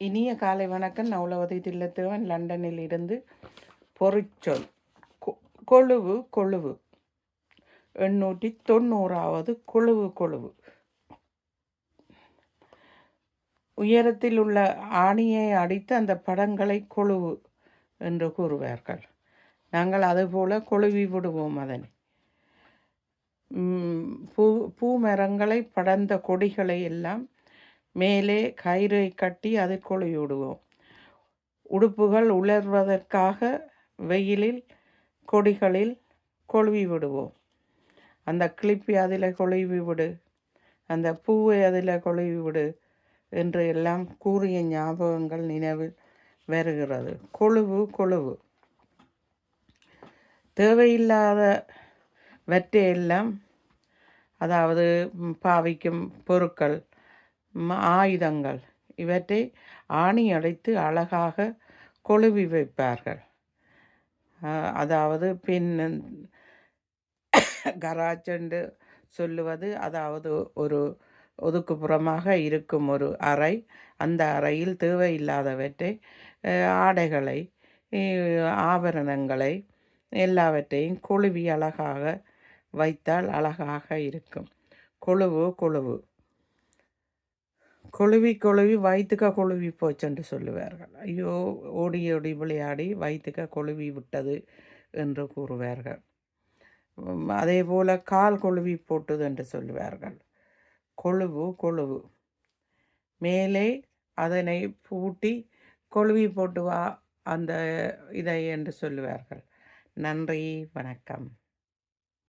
இனிய காலை வணக்கம். நவுலவதி தில்லத்துவன் லண்டனில் இருந்து பொறிச்சொல். கொ- கொழுவு கொழுவு. எண்ணூற்றி தொண்ணூறாவது கொழுவு கொழுவு. உயரத்தில் உள்ள ஆணியை அடித்து அந்த படங்களை கொழுவு என்று கூறுவார்கள். நாங்கள் அதுபோல கொழுவி விடுவோம் அதனை. பூ பூ பூமரங்களை படர்ந்த கொடிகளை எல்லாம் மேலே கயிறை கட்டி அதில் கொழுவி விடுவோம். உடுப்புகள் உலர்வதற்காக வெயிலில் கொடிகளில் கொழுவி விடுவோம். அந்த கிளிப்பி அதில் கொழுவி விடு அந்த பூவை அதில் கொழுவி விடு என்று எல்லாம் கூறிய ஞாபகங்கள் நினைவில் வருகிறது. கொழுவு கொழுவு. தேவையில்லாத வற்றையெல்லாம் அதாவது பாவிக்கும் பொருட்கள் ஆயுதங்கள். இவற்றை ஆணி அடைத்து அழகாக கொழுவி வைப்பார்கள். அதாவது பின் கராஜ் என்று சொல்லுவது அதாவது ஒரு ஒதுக்குப்புறமாக இருக்கும் ஒரு அறை. அந்த அறையில் தேவையில்லாதவற்றை ஆடைகளை ஆபரணங்களை எல்லாவற்றையும் கொழுவி அழகாக வைத்தால் அழகாக இருக்கும். கொழுவு கொழுவு. கொழுவி கொழுவி வயிற்றுக்க கொழுவி போச்சென்று சொல்லுவார்கள். ஐயோ ஓடி ஓடி விளையாடி வயிற்றுக்க கொழுவி விட்டது என்று கூறுவார்கள். அதே போல் கால் கொழுவி போட்டது என்று சொல்லுவார்கள். கொழுவு கொழுவு. மேலே அதனை பூட்டி கொழுவி போட்டு வா அந்த இதை என்று சொல்லுவார்கள். நன்றி வணக்கம்.